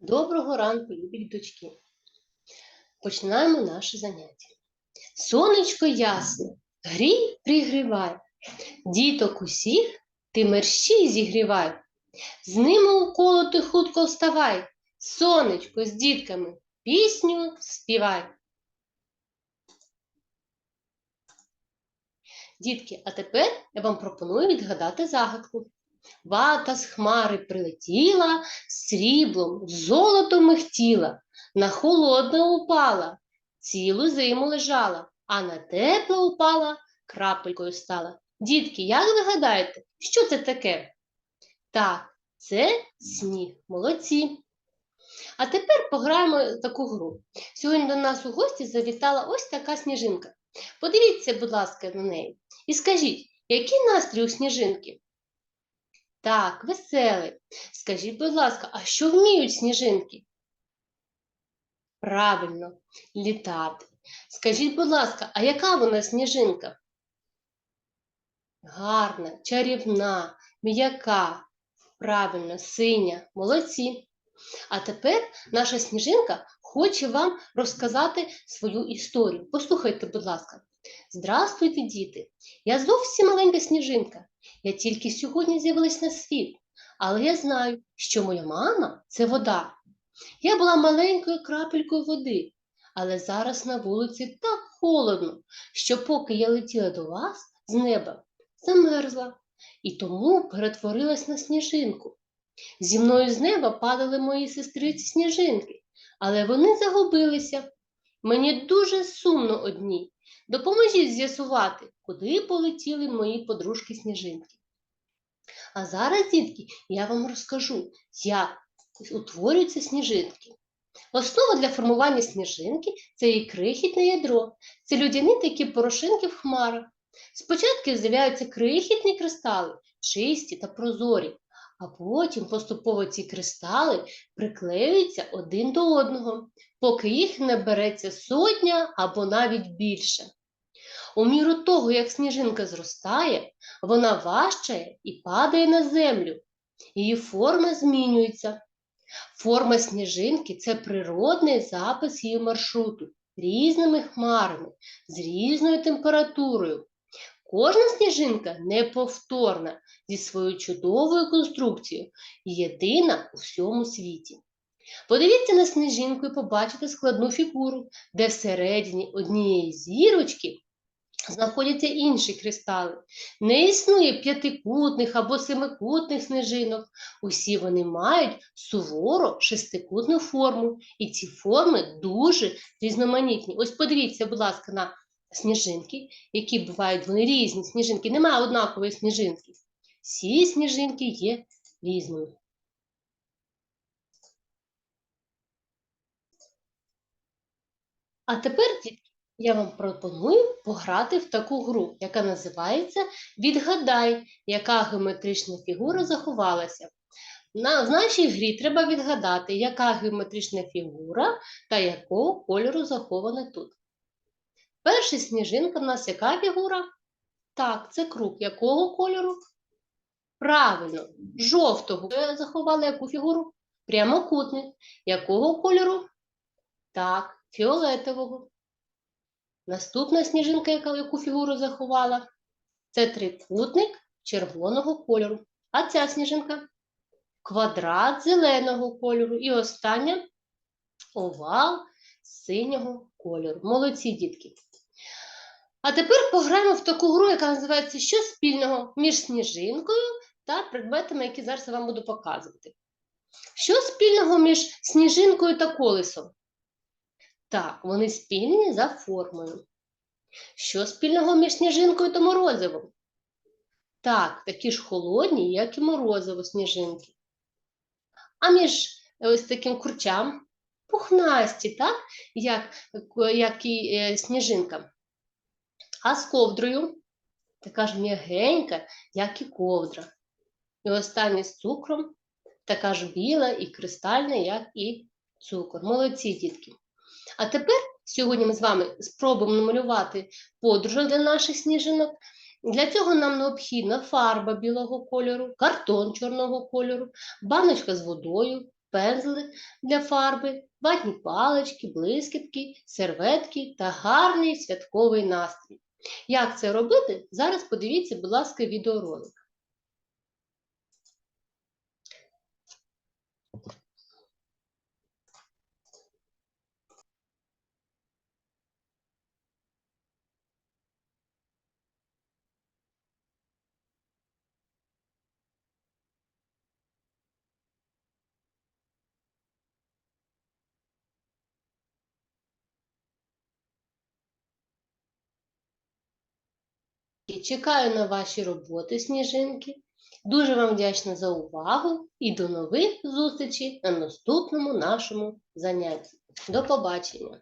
Доброго ранку, любі дочки. Починаємо наше заняття. Сонечко ясне, грій пригрівай, діток усіх ти мерщій зігрівай. З ними у коло ти хутко вставай, сонечко з дітками пісню співай. Дітки, а тепер я вам пропоную відгадати загадку. Вата з хмари прилетіла, сріблом, золотом михтіла, на холодне упала, цілу зиму лежала, а на тепле упала, крапелькою стала. Дітки, як ви гадаєте, що це таке? Так, це сніг. Молодці. А тепер пограємо таку гру. Сьогодні до нас у гості завітала ось така сніжинка. Подивіться, будь ласка, на неї. І скажіть, який настрій у сніжинки? Так, веселий. Скажіть, будь ласка, а що вміють сніжинки? Правильно, літати. Скажіть, будь ласка, а яка вона сніжинка? Гарна, чарівна, м'яка, правильно, синя, молодці. А тепер наша сніжинка хоче вам розказати свою історію. Послухайте, будь ласка. Здравствуйте, діти! Я зовсім маленька сніжинка. Я тільки сьогодні з'явилась на світ, але я знаю, що моя мама це вода. Я була маленькою крапелькою води, але зараз на вулиці так холодно, що поки я летіла до вас з неба, замерзла і тому перетворилась на сніжинку. Зі мною з неба падали мої сестриці сніжинки, але вони загубилися. Мені дуже сумно одній. Допоможіть з'ясувати, куди полетіли мої подружки сніжинки. А зараз, дітки, я вам розкажу, як утворюються сніжинки. Основа для формування сніжинки це її крихітне ядро. Це людяні такі порошинки в хмарах. Спочатку з'являються крихітні кристали, чисті та прозорі, а потім поступово ці кристали приклеюються один до одного, поки їх не береться сотня або навіть більше. У міру того, як сніжинка зростає, вона важчає і падає на землю. Її форма змінюється. Форма сніжинки це природний запис її маршруту різними хмарами, з різною температурою. Кожна сніжинка неповторна зі своєю чудовою конструкцією і єдина у всьому світі. Подивіться на сніжинку і побачите складну фігуру, де всередині однієї зірочки знаходяться інші кристали. Не існує п'ятикутних або семикутних сніжинок. Усі вони мають суворо шестикутну форму, і ці форми дуже різноманітні. Ось подивіться, будь ласка, на сніжинки, які бувають вони різні сніжинки. Немає однакової сніжинки. Всі сніжинки є різними. А тепер, дітки, я вам пропоную пограти в таку гру, яка називається Відгадай, яка геометрична фігура заховалася. На, в нашій грі треба відгадати, яка геометрична фігура та якого кольору захована тут. Перша сніжинка в нас яка фігура? Так, це круг. Якого кольору? Правильно, жовтого. Заховали яку фігуру? Прямокутник. Якого кольору? Так, фіолетового. Наступна сніжинка, яка яку фігуру заховала, це трикутник червоного кольору. А ця сніжинка квадрат зеленого кольору. І остання овал синього кольору. Молодці дітки. А тепер пограємо в таку гру, яка називається Що спільного між сніжинкою та предметами, які зараз я вам буду показувати. Що спільного між сніжинкою та колесом? Так, вони спільні за формою. Що спільного між сніжинкою та морозивом? Так, такі ж холодні, як і морозиво сніжинки. А між ось таким курчам пухнасті, так, як, як і е, сніжинка. А з ковдрою така ж м'ягенька, як і ковдра. І останнє з цукром така ж біла і кристальна, як і цукор. Молодці дітки. А тепер сьогодні ми з вами спробуємо намалювати подружок для наших сніжинок. Для цього нам необхідна фарба білого кольору, картон чорного кольору, баночка з водою, пензлик для фарби, ватні палички, блискітки, серветки та гарний святковий настрій. Як це робити? Зараз подивіться, будь ласка, відеоролик. Чекаю на ваші роботи, сніжинки. Дуже вам вдячна за увагу і до нових зустрічей на наступному нашому занятті. До побачення!